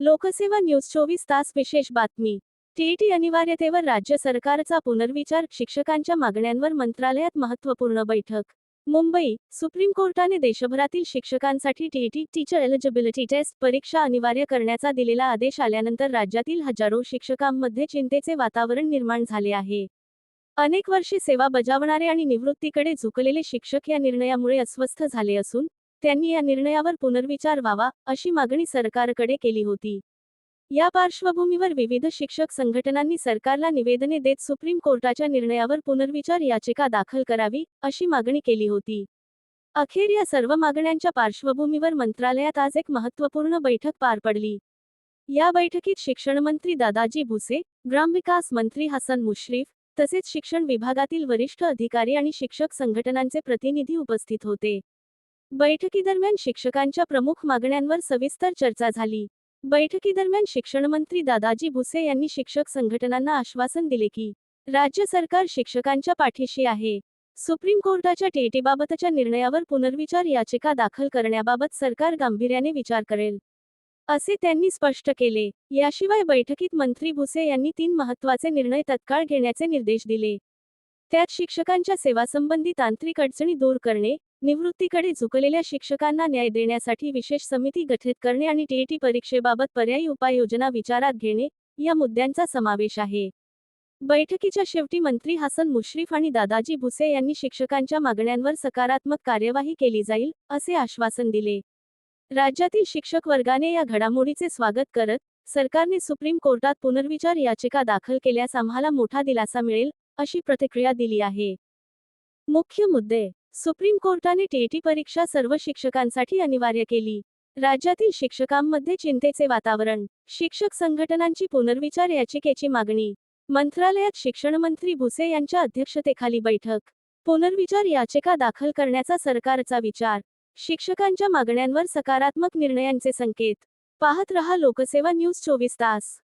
लोकसेवा न्यूज चोवीस तास विशेष बातमी. टीईटी अनिवार्यतेवर राज्य सरकारचा पुनर्विचार शिक्षकांच्या मागण्यांवर मंत्रालयात महत्त्वपूर्ण बैठक. मुंबई सुप्रीम कोर्टाने देशभरातील शिक्षकांसाठी टीईटी टीचर एलिजिबिलिटी टेस्ट परीक्षा अनिवार्य करण्याचा दिलेला आदेश आल्यानंतर राज्यातील हजारो शिक्षकांमध्ये चिंतेचे वातावरण निर्माण झाले आहे. अनेक वर्षे सेवा बजावणारे आणि निवृत्तीकडे झुकलेले शिक्षक या निर्णयामुळे अस्वस्थ झाले असून त्यांनी या निर्णयावर पुनर्विचार व्हावा अशी मागणी सरकारकडे केली होती. या पार्श्वभूमीवर विविध शिक्षक संघटनांनी सरकारला निवेदने देत सुप्रीम कोर्टाच्या निर्णयावर पुनर्विचार याचिका दाखल करावी अशी मागणी केली होती. अखेर या सर्व मागण्यांच्या पार्श्वभूमीवर मंत्रालयात आज एक महत्त्वपूर्ण बैठक पार पडली. या बैठकीत शिक्षणमंत्री दादाजी भुसे ग्रामविकास मंत्री हसन मुश्रीफ तसेच शिक्षण विभागातील वरिष्ठ अधिकारी आणि शिक्षक संघटनांचे प्रतिनिधी उपस्थित होते. बैठकीदरम्यान शिक्षकांच्या प्रमुख मागण्यांवर सविस्तर चर्चा झाली. बैठकीदरम्यान शिक्षणमंत्री दादाजी भुसे यांनी शिक्षक संघटनांना आश्वासन दिले की राज्य सरकार शिक्षकांच्या पाठीशी आहे. सुप्रीम कोर्टाच्या टीईटीबाबतच्या निर्णयावर पुनर्विचार याचिका दाखल करण्याबाबत सरकार गांभीर्याने विचार करेल. असे त्यांनी स्पष्ट केले. याशिवाय बैठकीत मंत्री भुसे यांनी तीन महत्त्वाचे निर्णय तत्काळ घेण्याचे निर्देश दिले. त्यात शिक्षकांच्या सेवासंबंधी तांत्रिक अडचणी दूर करणे निवृत्तीकडे झुकलेल्या शिक्षकांना न्याय देण्यासाठी विशेष समिती गठीत करणे आणि टीईटी परीक्षेबाबत पर्यायी उपाययोजना विचारात घेणे या मुद्द्यांचा समावेश आहे. बैठकीच्या शेवटी मंत्री हसन मुश्रीफ आणि दादाजी भुसे यांनी शिक्षकांच्या मागण्यांवर सकारात्मक कार्यवाही केली जाईल असे आश्वासन दिले. राज्यातील शिक्षक वर्गाने या घडामोडीचे स्वागत करत सरकारने सुप्रीम कोर्टात पुनर्विचार याचिका दाखल केल्यास आम्हाला मोठा दिलासा मिळेल अशी प्रतिक्रिया दिली आहे. मुख्य मुद्दे. सुप्रीम कोर्टाने टीईटी परीक्षा सर्व शिक्षकांसाठी अनिवार्य केली. राज्यातील शिक्षकांमध्ये चिंतेचे वातावरण. शिक्षक संघटनांची पुनर्विचार याचिकेची मागणी. मंत्रालयात शिक्षणमंत्री भुसे यांच्या अध्यक्षतेखाली बैठक. पुनर्विचार याचिका दाखल करण्याचा सरकारचा विचार. शिक्षकांच्या मागण्यांवर सकारात्मक निर्णयांचे संकेत. पाहत रहा लोकसेवा न्यूज चोवीस तास.